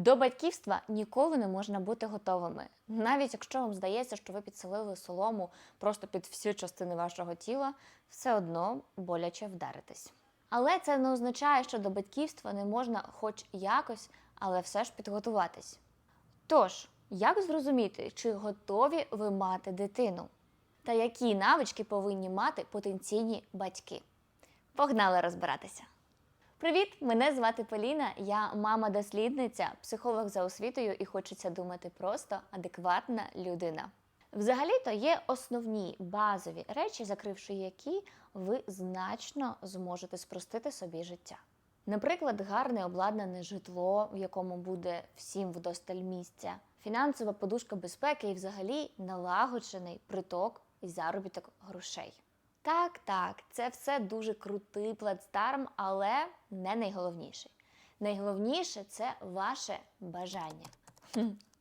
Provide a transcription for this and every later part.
До батьківства ніколи не можна бути готовими, навіть якщо вам здається, що ви підселили солому просто під всі частини вашого тіла, все одно боляче вдаритись. Але це не означає, що до батьківства не можна хоч якось, але все ж підготуватись. Тож, як зрозуміти, чи готові ви мати дитину? Та які навички повинні мати потенційні батьки? Погнали розбиратися! Привіт! Мене звати Поліна, я мама-дослідниця, психолог за освітою і хочеться думати просто адекватна людина. Взагалі-то є основні базові речі, закривши які ви значно зможете спростити собі життя. Наприклад, гарне обладнане житло, в якому буде всім вдосталь місця, фінансова подушка безпеки і взагалі налагоджений приток і заробіток грошей. Так, так, це все дуже крутий плацдарм, але не найголовніший. Найголовніше це ваше бажання.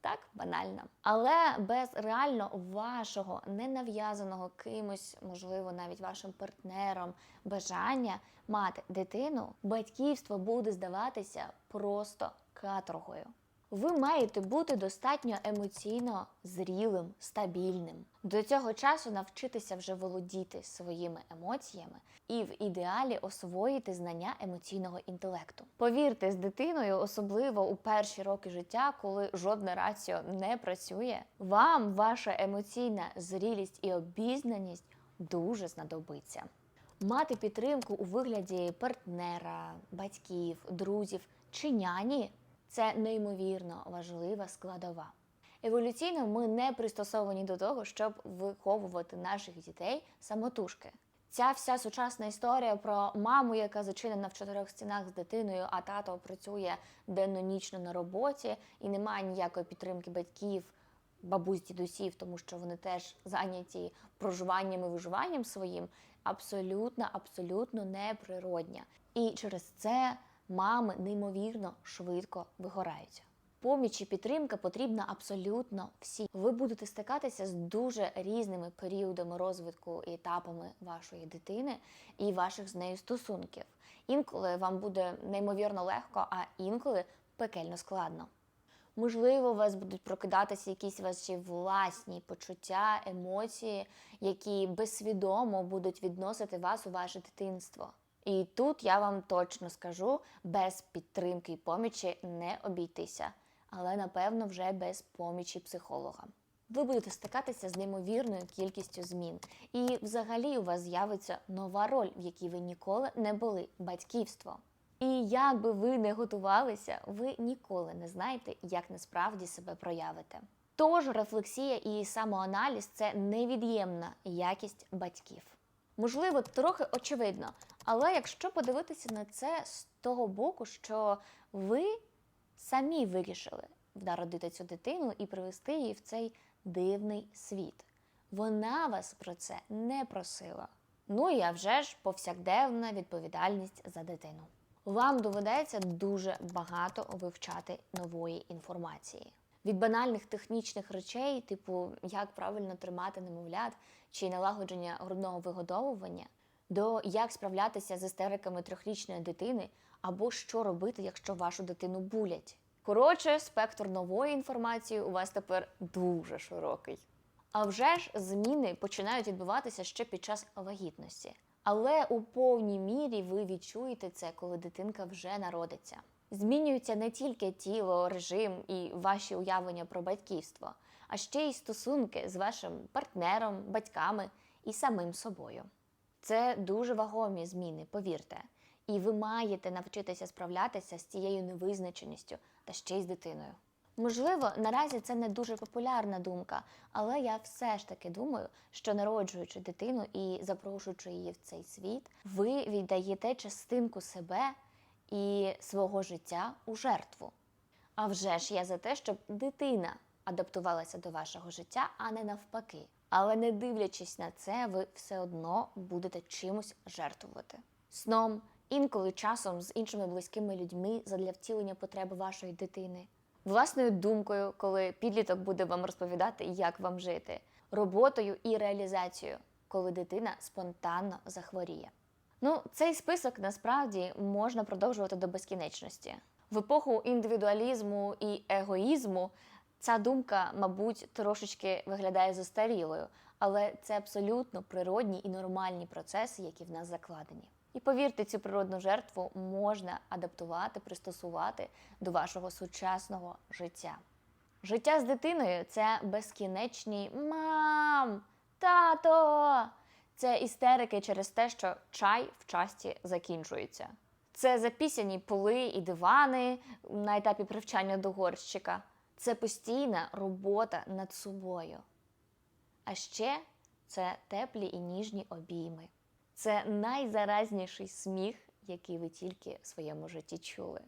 Так, банально. Але без реально вашого ненав'язаного кимось, можливо, навіть вашим партнером, бажання мати дитину, батьківство буде здаватися просто каторгою. Ви маєте бути достатньо емоційно зрілим, стабільним. До цього часу навчитися вже володіти своїми емоціями і в ідеалі освоїти знання емоційного інтелекту. Повірте, з дитиною, особливо у перші роки життя, коли жодне раціо не працює, вам ваша емоційна зрілість і обізнаність дуже знадобиться. Мати підтримку у вигляді партнера, батьків, друзів чи няні це неймовірно важлива складова. Еволюційно ми не пристосовані до того, щоб виховувати наших дітей самотужки. Ця вся сучасна історія про маму, яка зачинена в чотирьох стінах з дитиною, а тато працює денно-нічно на роботі і немає ніякої підтримки батьків, бабусь, дідусів, тому що вони теж зайняті проживанням і виживанням своїм, абсолютно, абсолютно неприродня. І через це мами неймовірно швидко вигораються. Поміч і підтримка потрібна абсолютно всім. Ви будете стикатися з дуже різними періодами розвитку і етапами вашої дитини і ваших з нею стосунків. Інколи вам буде неймовірно легко, а інколи пекельно складно. Можливо, у вас будуть прокидатися якісь ваші власні почуття, емоції, які безсвідомо будуть відносити вас у ваше дитинство. І тут я вам точно скажу, без підтримки і помічі не обійтися, але напевно вже без помічі психолога. Ви будете стикатися з неймовірною кількістю змін, і взагалі у вас з'явиться нова роль, в якій ви ніколи не були батьківство. І як би ви не готувалися, ви ніколи не знаєте, як насправді себе проявите. Тож рефлексія і самоаналіз це невід'ємна якість батьків. Можливо, трохи очевидно, але якщо подивитися на це з того боку, що ви самі вирішили народити цю дитину і привести її в цей дивний світ. Вона вас про це не просила. Ну і а вже ж повсякденна відповідальність за дитину. Вам доведеться дуже багато вивчати нової інформації. Від банальних технічних речей, типу як правильно тримати немовлят чи налагодження грудного вигодовування, до як справлятися з істериками трьохрічної дитини, або що робити, якщо вашу дитину булять. Коротше, спектр нової інформації у вас тепер дуже широкий. А вже ж зміни починають відбуватися ще під час вагітності. Але у повній мірі ви відчуєте це, коли дитинка вже народиться. Змінюється не тільки тіло, режим і ваші уявлення про батьківство, а ще й стосунки з вашим партнером, батьками і самим собою. Це дуже вагомі зміни, повірте. І ви маєте навчитися справлятися з цією невизначеністю та ще й з дитиною. Можливо, наразі це не дуже популярна думка, але я все ж таки думаю, що народжуючи дитину і запрошуючи її в цей світ, ви віддаєте частинку себе і свого життя у жертву. А вже ж я за те, щоб дитина адаптувалася до вашого життя, а не навпаки. Але не дивлячись на це, ви все одно будете чимось жертвувати. Сном, інколи часом з іншими близькими людьми задля втілення потреби вашої дитини, власною думкою, коли підліток буде вам розповідати, як вам жити, роботою і реалізацією, коли дитина спонтанно захворіє. Ну, цей список насправді можна продовжувати до безкінечності. В епоху індивідуалізму і егоїзму ця думка, мабуть, трошечки виглядає застарілою, але це абсолютно природні і нормальні процеси, які в нас закладені. І повірте, цю природну жертву можна адаптувати, пристосувати до вашого сучасного життя. Життя з дитиною це безкінечні мам, тато. Це істерики через те, що чай в часті закінчується. Це запісяні поли і дивани на етапі привчання до горщика. Це постійна робота над собою. А ще це теплі і ніжні обійми. Це найзаразніший сміх, який ви тільки в своєму житті чули.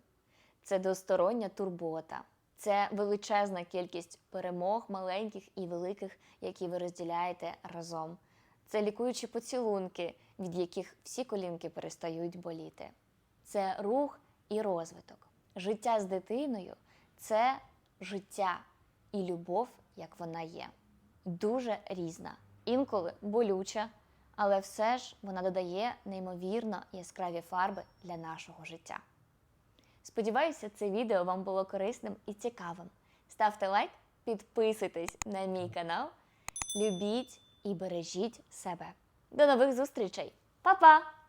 Це двостороння турбота, це величезна кількість перемог маленьких і великих, які ви розділяєте разом. Це лікуючі поцілунки, від яких всі колінки перестають боліти. Це рух і розвиток. Життя з дитиною це життя і любов, як вона є. Дуже різна, інколи болюча, але все ж вона додає неймовірно яскраві фарби для нашого життя. Сподіваюся, це відео вам було корисним і цікавим. Ставте лайк, підписуйтесь на мій канал, любіть і бережіть себе. До нових зустрічей! Па-па!